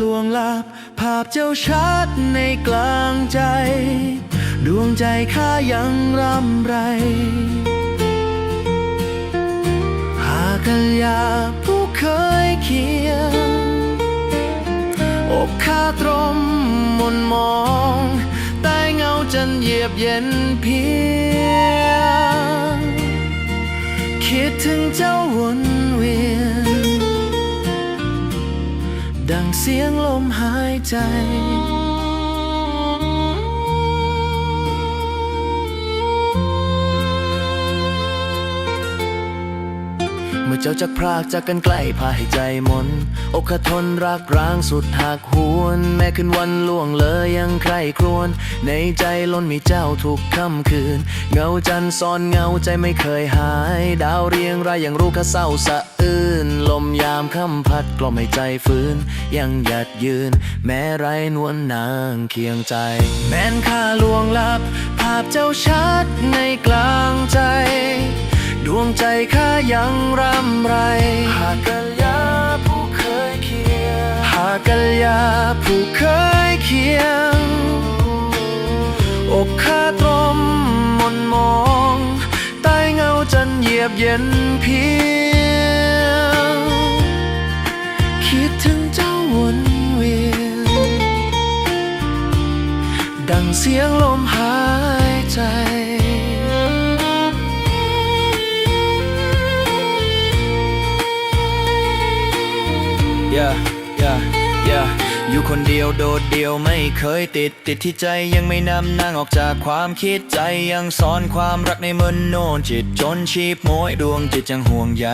ลวงลับ ภาพเจ้าชัดในกลางใจ ดวงใจข้ายังร่ำไร หากกัลยาผู้เคยเคียง อกข้าตรมมนมองใต้เงาจันเยียบเย็นเพียง คิดถึงเจ้า เสียงลมหายใจ เมื่อเจ้าจากพรากจากกันไกล้พาให้ใจมน อกขทนรักร้างสุดหักหวน แม้คืนวันล่วงเลยยังใครครวญในใจล้นมีเจ้าทุกค่ำคืน เงาจันทร์ซ้อนเงาใจไม่เคยหาย ดาวเรียงรายอย่างรู้ข้าเศร้าสะอื้น ลมยามค่ำพัดกล่อมให้ใจฟื้น ยังหยัดยืน แม้ไรนวลนางเคียงใจ แม้นข้าลวงลับ ภาพเจ้าชัดในกลางใจ ดวงใจข้ายังรำไร หากกัลยาผู้เคยเคียง หากกัลยาผู้เคยเคียง อกข้าตรมมนมอง ใต้เงาจันเหยียบเย็นเพีย งเสียงลมหายใจ yeah, yeah, yeah อยู่คนเดียวโดดเดียวไม่เคยติด ติดที่ใจยังไม่นำนางออกจากความคิดใจยังซ่อนความรักในมืนโนนจิตจนชีพโมยดวงจิตยังห่วงใย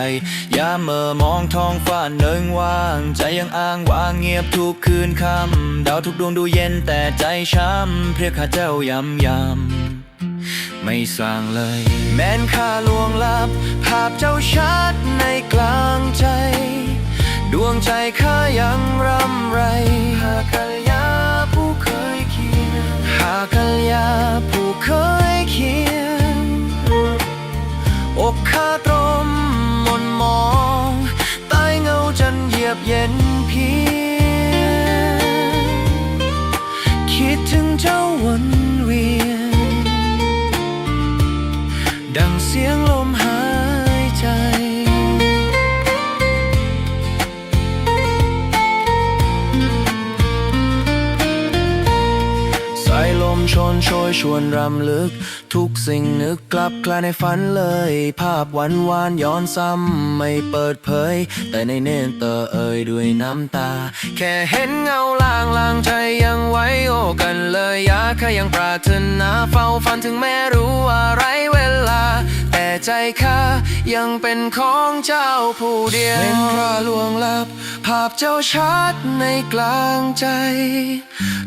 ยามเมื่อมองท้องฟ้าเนิงว่าง ใจยังอ้างว่างเงียบทุกคืนค่ำดาวทุกดวงดูเย็นแต่ใจช้ำเพรียกข้าเจ้ายำยำไม่สร้างเลย แม้นข้าลวงลับ ภาพเจ้าชัดในกลางใจ ใจข้ายังรำไรหากัลยาผู้เคยเคียงหากัลยาผู้เคยเคียงอกข้าตรมมนมองใต้เงาจันเหยียบเย็นเพียงคิดถึงเจ้าวนเวียนดังเสียง ชนโชยชวนรำลึก ทุกสิ่งนึกกลับกลายในฝันเลย ภาพหวานหวานย้อนซ้ำไม่เปิดเผย แต่ในเน้นเตอเอ่ยด้วยน้ำตา แค่เห็นเงาลางลางใจยังไว้โอกันเลยอยากแค่ยังปรารถนาเฝ้าฝันถึงแม้รู้ว่าไรเวลา แต่ใจข้ายังเป็นของเจ้าผู้เดียวเป็นพระลวงลับาพเจ้าชัดในกลางใจ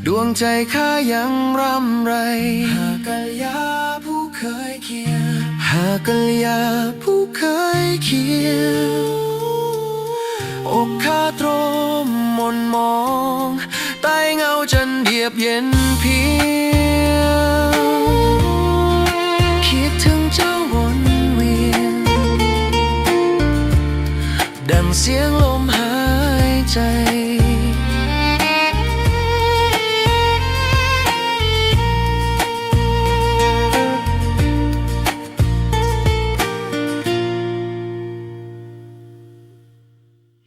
ดวงใจข้ายังร่ำไร หากกัลยาผู้เคยเคียงหากกัลยาผู้เคยเคียงอกข้าตรมมนมองใต้เงาจันเหยียบเย็นเพียง คิดถึงเจ้าวนเวียนดังเสียงลมหาย ใจ